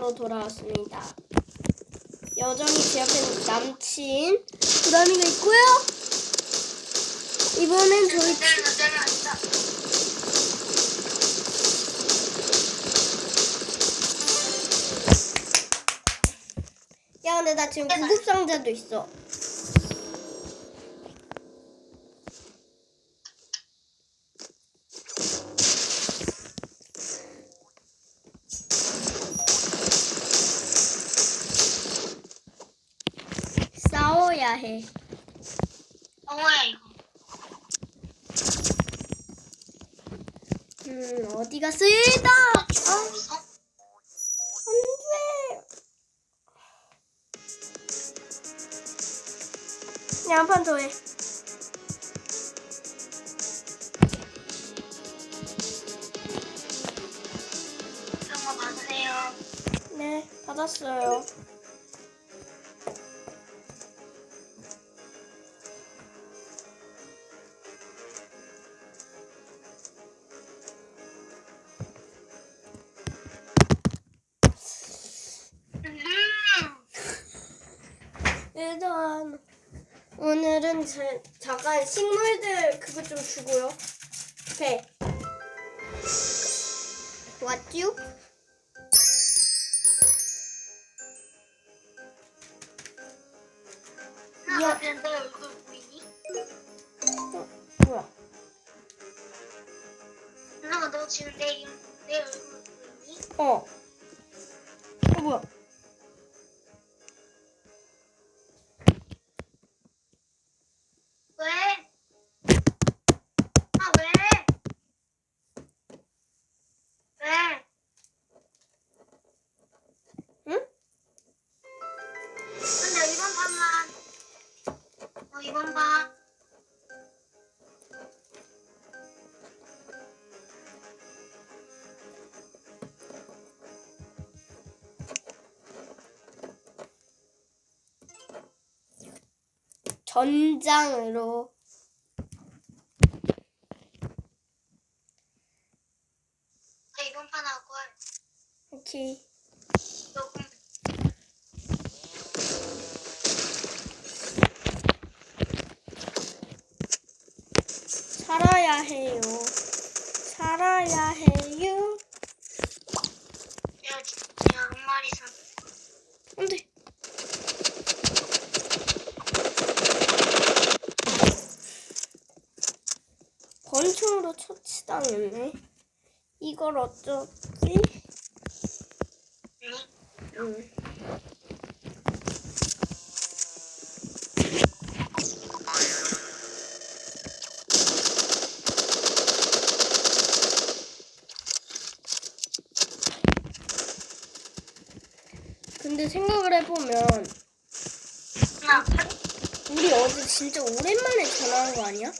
로 돌아왔습니다. 여전히 제 옆에는 남친 구라미가 있고요. 이번엔 저희 때려 때려 아니다. 야 근데 나 지금 구급 상자도 있어. 해. 어머야 이거. 음 어디 갔습니다. 아 무서? 안돼. 그냥 한판더 해. 이런 거 받으세요. 네 받았어요. 오늘은 제, 잠깐 식물들 그거 좀 주고요. 배. 왔쥬? 나 근데 내 얼굴 보이니? 어, 뭐야? 누나가 너 지금 내, 이- 내 얼굴 보이니? 어. 어 뭐야? 이번 판 전장으로. 나 이번 판 하고 오케이. 조금 살아야 해요. 살아야 해요. 야 진짜 한 마리 사안 돼. 권총으로 처치당했네. 이걸 어쩌지? 응? 응. 근데 생각을 해보면 나 우리 어제 진짜 오랜만에 전화한 거 아니야?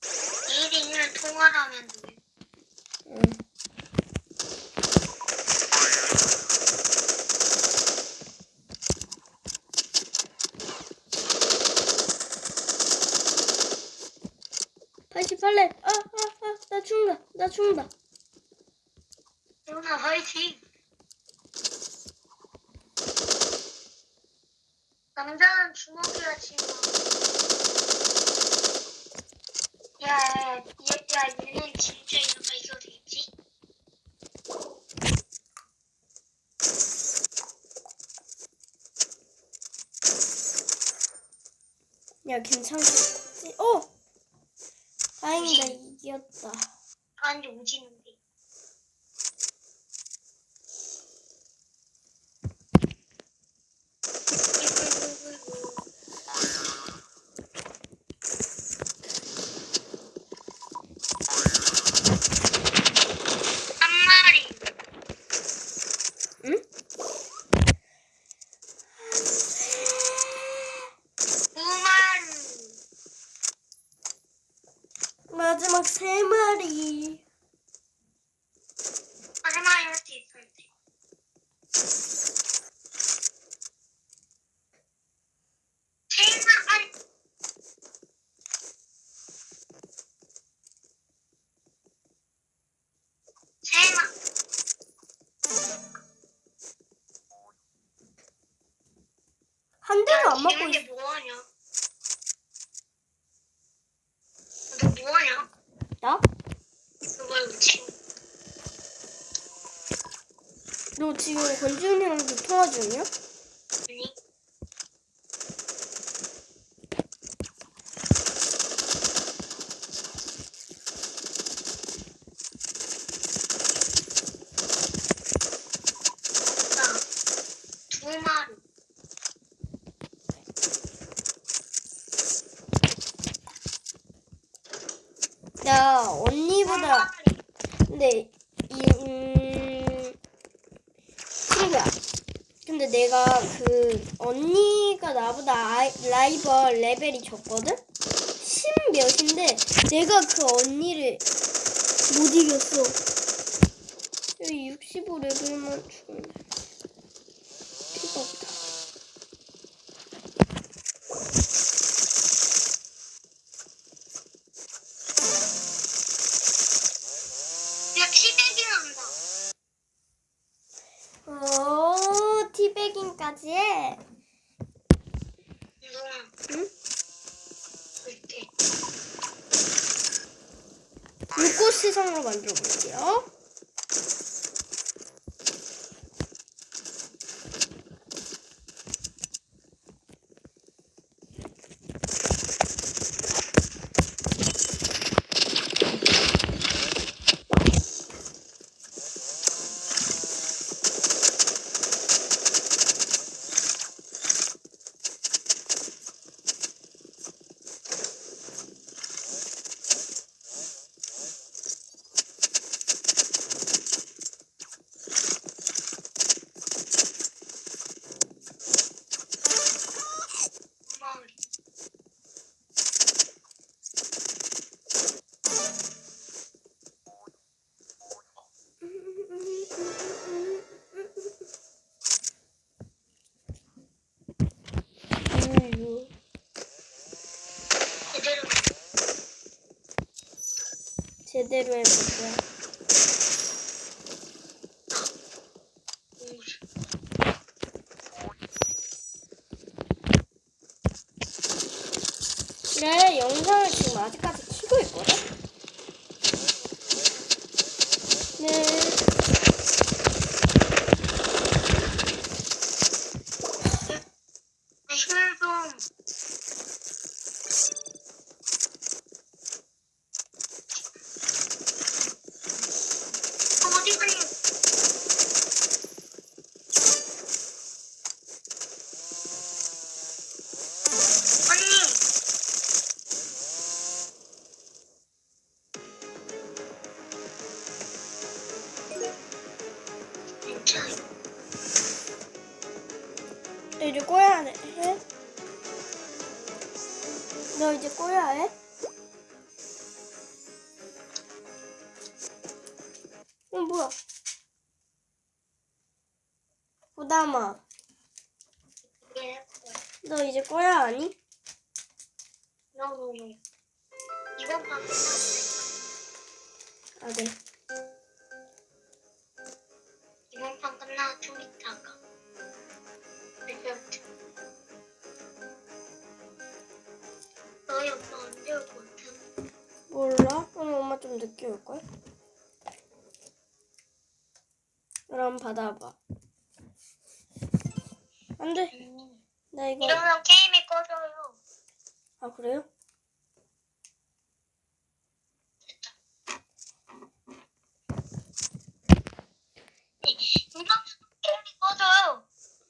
1인을 통화를 하면 돼. 응. 팔십팔레 아, 아, 아, 나 죽는다. 나 죽는다. 누나 화이팅! 남자는 주먹이야 지금. 야, 야, 야, 야, 얘는 진짜 이렇게 이겨도 되겠지? 야, 괜찮겠지? 어! 다행이다, 이겼다. 아니 오지는데. 마리. 응? 두 마리. 마지막 세 마리. 마지막에 할수 있었는데. 세 마리. 세 마리. 하고 게 있어. 뭐하냐? 너 뭐하냐? 나? 그걸 지금 너 지금 통화 중이야? 아니? 나두 마리. 나두 언니보다. 근데 이 음, 친구야. 근데 내가 그 언니가 나보다 아이, 라이벌 레벨이 적거든? 10 몇인데 내가 그 언니를 못 이겼어. 여기 65 레벨만 필요 없다. 야, 티백이 난다. 오, 티베깅까지 해. 누나, 응? 불꽃 세상으로 만들어 볼게요. 제대로. 해보자. 너 이제 꼬야 해? 너 이제 꼬야 해? 어, 뭐야? 부담아, 예. 너 이제 꼬야 아니? 이번 판 끝났네. 아, 네. 이번 판 끝나고 좀 있다가 몰라? 오늘 엄마 좀 늦게 올걸? 그럼 받아봐. 안 돼. 나 이거. 이러면 게임이 꺼져요 아, 그래요? 이러면 게임이 꺼져요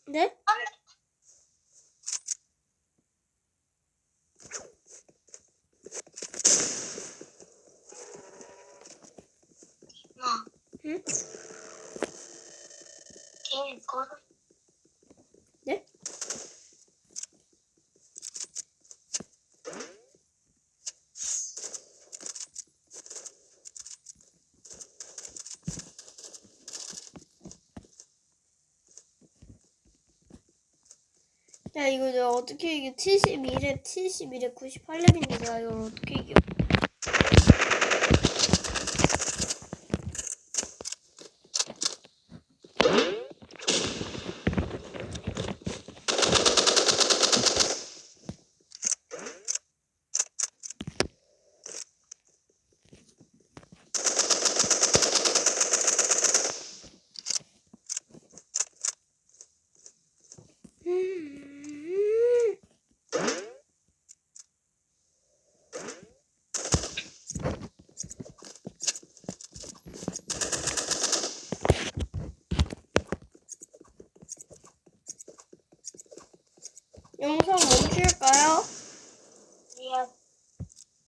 네? 안돼 마 응? 게임이 꺼져 네? 야 이거 내가 어떻게 이겨 72렙 71렙 98렙인데 내가 이걸 어떻게 이겨